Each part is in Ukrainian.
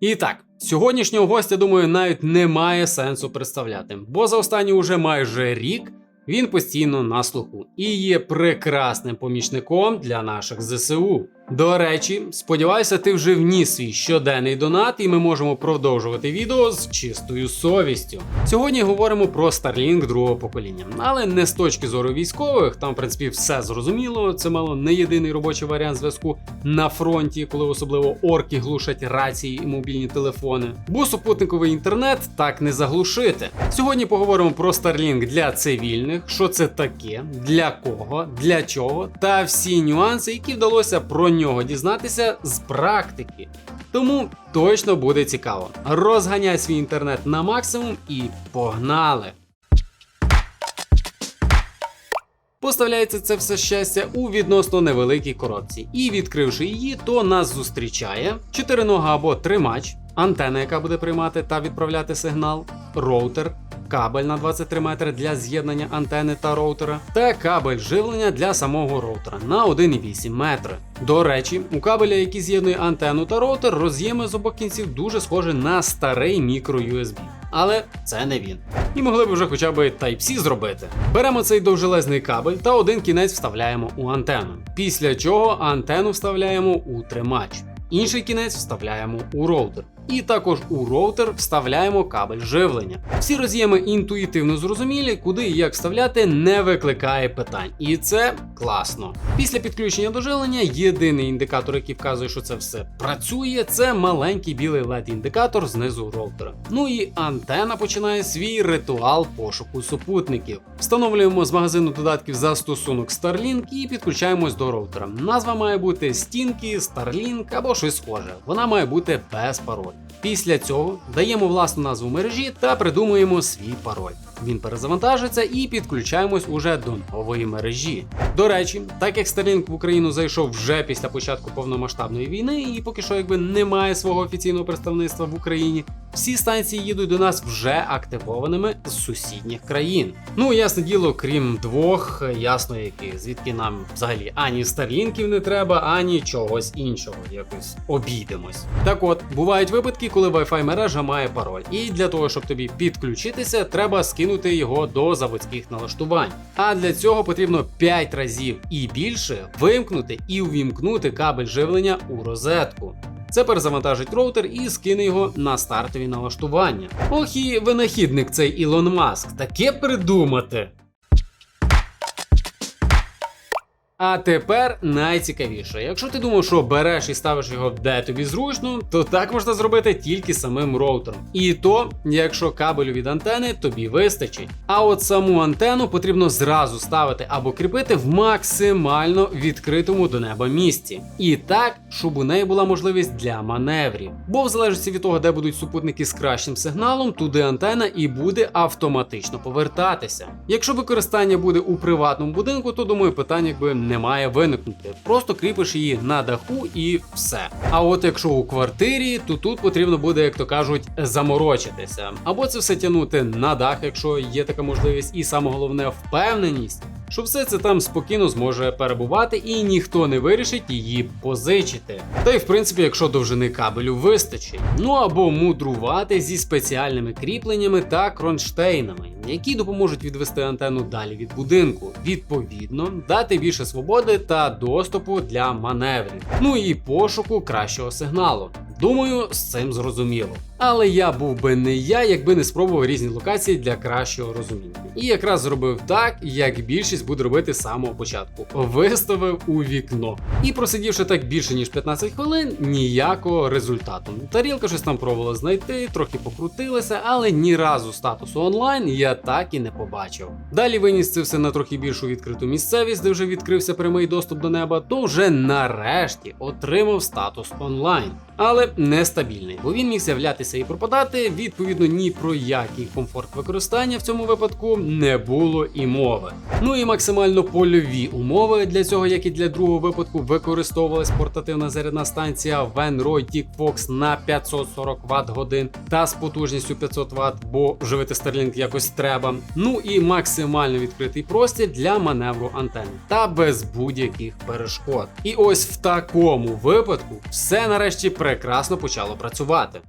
І так, сьогоднішнього гостя, думаю, навіть немає сенсу представляти, бо за останній уже майже рік він постійно на слуху і є прекрасним помічником для наших ЗСУ. До речі, сподіваюся, ти вже вніс свій щоденний донат, і ми можемо продовжувати відео з чистою совістю. Сьогодні говоримо про Starlink другого покоління, але не з точки зору військових. Там, в принципі, все зрозуміло. Це мало не єдиний робочий варіант зв'язку на фронті, коли особливо орки глушать рації і мобільні телефони. Бо супутниковий інтернет так не заглушити. Сьогодні поговоримо про Starlink для цивільних, що це таке, для кого, для чого, та всі нюанси, які вдалося про нього дізнатися з практики. Тому точно буде цікаво. Розганяй свій інтернет на максимум і погнали! Поставляється це все щастя у відносно невеликій коробці, і відкривши її, то нас зустрічає чотиринога або тримач, антена, яка буде приймати та відправляти сигнал, роутер, кабель на 23 метри для з'єднання антени та роутера, та кабель живлення для самого роутера на 1,8 метри. До речі, у кабеля, який з'єднує антенну та роутер, роз'єми з обох кінців дуже схожі на старий мікро USB. Але це не він. І могли б вже хоча б Type-C зробити. Беремо цей довжелезний кабель та один кінець вставляємо у антенну. Після чого антенну вставляємо у тримач. Інший кінець вставляємо у роутер. І також у роутер вставляємо кабель живлення. Всі роз'єми інтуїтивно зрозумілі, куди і як вставляти не викликає питань. І це класно. Після підключення до живлення єдиний індикатор, який вказує, що це все працює, це маленький білий LED-індикатор знизу роутера. Ну і антена починає свій ритуал пошуку супутників. Встановлюємо з магазину додатків застосунок Starlink і підключаємось до роутера. Назва має бути стінки, Starlink або щось схоже. Вона має бути без пароль. Після цього даємо власну назву мережі та придумуємо свій пароль. Він перезавантажиться і підключаємось уже до нової мережі. До речі, так як Starlink в Україну зайшов вже після початку повномасштабної війни, і поки що якби немає свого офіційного представництва в Україні, всі станції їдуть до нас вже активованими з сусідніх країн. Ну ясне діло, крім двох, ясно які, звідки нам взагалі ані старлінків не треба, ані чогось іншого. Якось обійдемось. Так от, бувають випадки, коли Wi-Fi мережа має пароль, і для того, щоб тобі підключитися, треба скинути його до заводських налаштувань. А для цього потрібно 5 разів і більше вимкнути і увімкнути кабель живлення у розетку. Це перезавантажить роутер і скине його на стартові налаштування. Ох і винахідник цей Ілон Маск, таке придумати. А тепер найцікавіше. Якщо ти думав, що береш і ставиш його де тобі зручно, то так можна зробити тільки самим роутером. І то, якщо кабелю від антени тобі вистачить. А от саму антенну потрібно зразу ставити або кріпити в максимально відкритому до неба місці. І так, щоб у неї була можливість для маневрів. Бо в залежності від того, де будуть супутники з кращим сигналом, туди антена і буде автоматично повертатися. Якщо використання буде у приватному будинку, то думаю, питання якби не має виникнути. Просто кріпиш її на даху і все. А от якщо у квартирі, то тут потрібно буде, як то кажуть, заморочитися. Або це все тягнути на дах, якщо є така можливість, і саме головне впевненість. Що все це там спокійно зможе перебувати і ніхто не вирішить її позичити. Та й в принципі, якщо довжини кабелю вистачить. Ну або мудрувати зі спеціальними кріпленнями та кронштейнами, які допоможуть відвести антенну далі від будинку. Відповідно, дати більше свободи та доступу для маневрів. Ну і пошуку кращого сигналу. Думаю, з цим зрозуміло. Але я був би не я, якби не спробував різні локації для кращого розуміння. І якраз зробив так, як більшість буде робити з самого початку. Виставив у вікно. І просидівши так більше ніж 15 хвилин, ніякого результату. Тарілка щось там пробувала знайти, трохи покрутилася, але ні разу статусу онлайн я так і не побачив. Далі виніс це все на трохи більшу відкриту місцевість, де вже відкрився прямий доступ до неба, то вже нарешті отримав статус онлайн. Але нестабільний, бо він міг з'являтися і пропадати. Відповідно, ні про який комфорт використання в цьому випадку не було і мови. Ну і максимально польові умови для цього, як і для другого випадку, використовувалась портативна зарядна станція Venroy TicFox на 540 Вт годин та з потужністю 500 Вт, бо живити Starlink якось треба. Ну і максимально відкритий простір для маневру антени та без будь-яких перешкод. І ось в такому випадку все нарешті прекрасно почало працювати.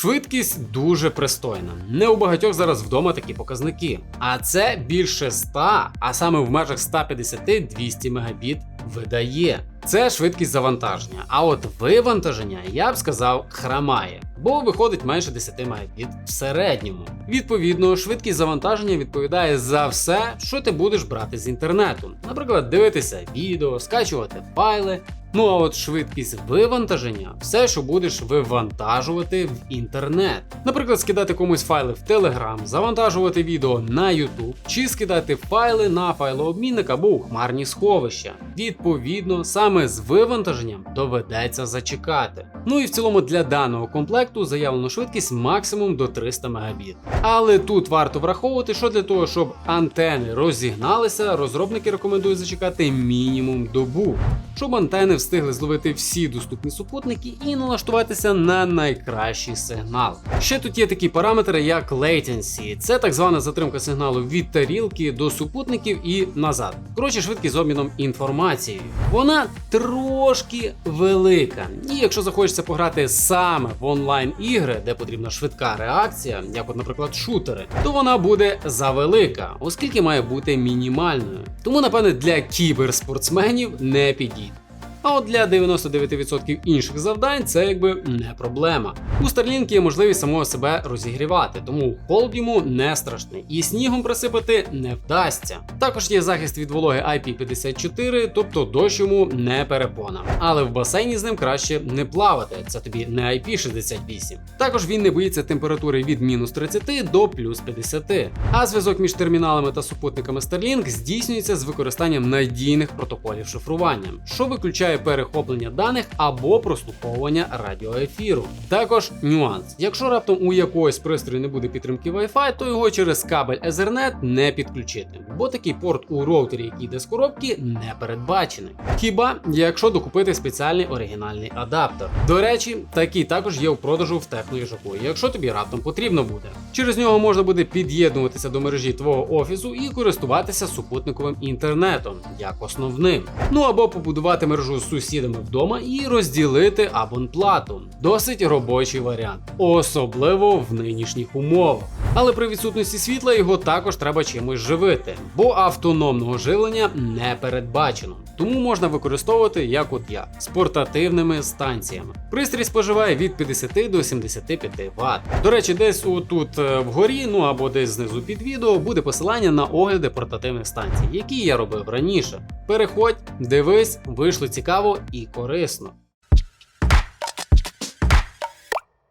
Швидкість дуже пристойна. Не у багатьох зараз вдома такі показники. А це більше 100, а саме в межах 150-200 Мбіт видає. Це швидкість завантаження. А от вивантаження, я б сказав, храмає, бо виходить менше 10 Мбіт в середньому. Відповідно, швидкість завантаження відповідає за все, що ти будеш брати з інтернету. Наприклад, дивитися відео, скачувати файли. Ну а от швидкість вивантаження все, що будеш вивантажувати в інтернет. Наприклад, скидати комусь файли в Telegram, завантажувати відео на YouTube, чи скидати файли на файлообмінник або у хмарні сховища. Відповідно, саме з вивантаженням доведеться зачекати. Ну і в цілому для даного комплекту заявлено швидкість максимум до 300 Мбіт. Але тут варто враховувати, що для того, щоб антени розігналися, розробники рекомендують зачекати мінімум добу, щоб антени встигли зловити всі доступні супутники і налаштуватися на найкращий сигнал. Ще тут є такі параметри, як latency. Це так звана затримка сигналу від тарілки до супутників і назад. Коротше, швидкість з обміном інформацією. Вона трошки велика. І якщо захочеться пограти саме в онлайн ігри, де потрібна швидка реакція, як, от, наприклад, шутери, то вона буде завелика, оскільки має бути мінімальною. Тому, напевне, для кіберспортсменів не підійде. А от для 99% інших завдань це якби не проблема. У Starlink є можливість самого себе розігрівати, тому холод йому не страшний, і снігом присипати не вдасться. Також є захист від вологи IP54, тобто дощ йому не перепона. Але в басейні з ним краще не плавати, це тобі не IP68. Також він не боїться температури від мінус 30 до плюс 50. А зв'язок між терміналами та супутниками Starlink здійснюється з використанням надійних протоколів шифрування, що виключає перехоплення даних або прослуховування радіоефіру. Також нюанс: якщо раптом у якогось пристрою не буде підтримки Wi-Fi, то його через кабель Ethernet не підключити, бо такий порт у роутері, який йде з коробки, не передбачений. Хіба якщо докупити спеціальний оригінальний адаптер. До речі, такий також є у продажу в техноїжаку, якщо тобі раптом потрібно буде. Через нього можна буде під'єднуватися до мережі твого офісу і користуватися супутниковим інтернетом як основним. Ну або побудувати мережу з сусідами вдома і розділити абонплату. Досить робочий варіант, особливо в нинішніх умовах. Але при відсутності світла його також треба чимось живити, бо автономного живлення не передбачено. Тому можна використовувати, як от я, з портативними станціями. Пристрій споживає від 50 до 75 Вт. До речі, десь отут е, вгорі, ну або десь знизу під відео, буде посилання на огляди портативних станцій, які я робив раніше. Переходь, дивись, вийшло цікаво і корисно.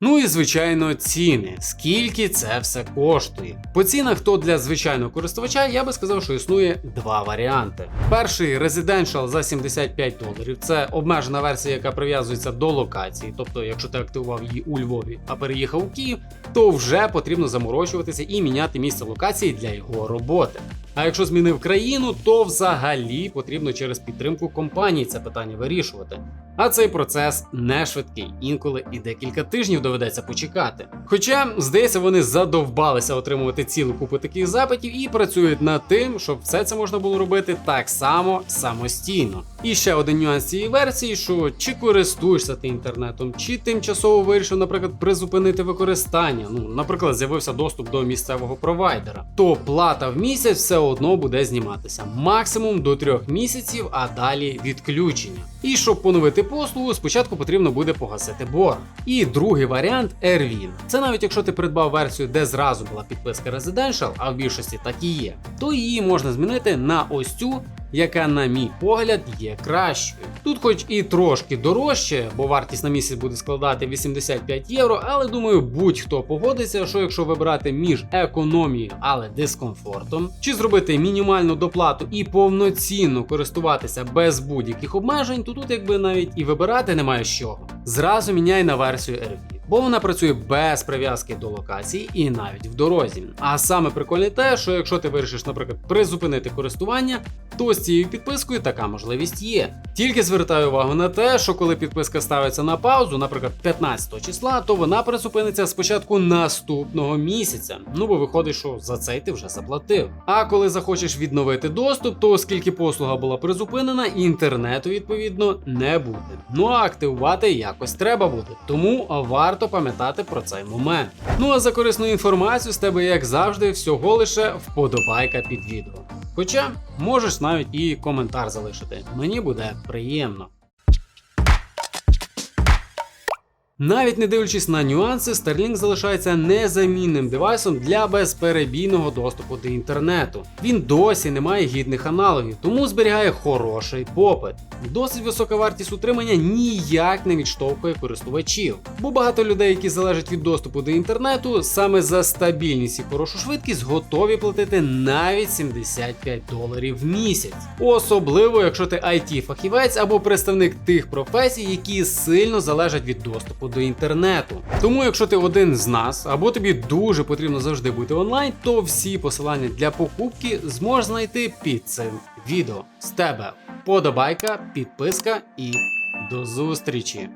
Ну і звичайно, ціни. Скільки це все коштує? По цінах, то для звичайного користувача я би сказав, що існує два варіанти. Перший Residential за 75 доларів. Це обмежена версія, яка прив'язується до локації. Тобто, якщо ти активував її у Львові, а переїхав у Київ, то вже потрібно заморочуватися і міняти місце локації для його роботи. А якщо змінив країну, то взагалі потрібно через підтримку компанії це питання вирішувати. А цей процес не швидкий, інколи і декілька тижнів доведеться почекати. Хоча, здається, вони задовбалися отримувати цілу купу таких запитів і працюють над тим, щоб все це можна було робити так само самостійно. І ще один нюанс цієї версії: що чи користуєшся ти інтернетом, чи тимчасово вирішив, наприклад, призупинити використання. Ну, наприклад, з'явився доступ до місцевого провайдера, то плата в місяць все одно буде зніматися максимум до трьох місяців, а далі відключення. І щоб поновити послугу, спочатку потрібно буде погасити борг. І другий варіант Airwin. Це навіть якщо ти придбав версію, де зразу була підписка Residential, а в більшості так і є, то її можна змінити на ось цю. Яка, на мій погляд, є кращою. Тут, хоч і трошки дорожче, бо вартість на місяць буде складати 85 євро, але думаю, будь-хто погодиться, що якщо вибирати між економією, але дискомфортом, чи зробити мінімальну доплату і повноцінно користуватися без будь-яких обмежень, то тут якби навіть і вибирати немає чого. Зразу міняй на версію RV. Бо вона працює без прив'язки до локації і навіть в дорозі. А саме прикольне те, що якщо ти вирішиш, наприклад, призупинити користування, то з цією підпискою така можливість є. Тільки звертаю увагу на те, що коли підписка ставиться на паузу, наприклад, 15 числа, то вона призупиниться спочатку наступного місяця. Ну бо виходить, що за цей ти вже заплатив. А коли захочеш відновити доступ, то оскільки послуга була призупинена, інтернету відповідно не буде. Ну а активувати якось треба буде. Тому варто пам'ятати про цей момент. Ну а за корисну інформацію з тебе, як завжди, всього лише вподобайка під відео. Хоча можеш навіть і коментар залишити. Мені буде приємно. Навіть не дивлячись на нюанси, Starlink залишається незамінним девайсом для безперебійного доступу до інтернету. Він досі не має гідних аналогів, тому зберігає хороший попит. Досить висока вартість утримання ніяк не відштовхує користувачів, бо багато людей, які залежать від доступу до інтернету, саме за стабільність і хорошу швидкість готові платити навіть 75 доларів в місяць. Особливо, якщо ти it фахівець або представник тих професій, які сильно залежать від до інтернету. Тому, якщо ти один з нас, або тобі дуже потрібно завжди бути онлайн, то всі посилання для покупки зможеш знайти під цим відео. З тебе подобайка, підписка і до зустрічі!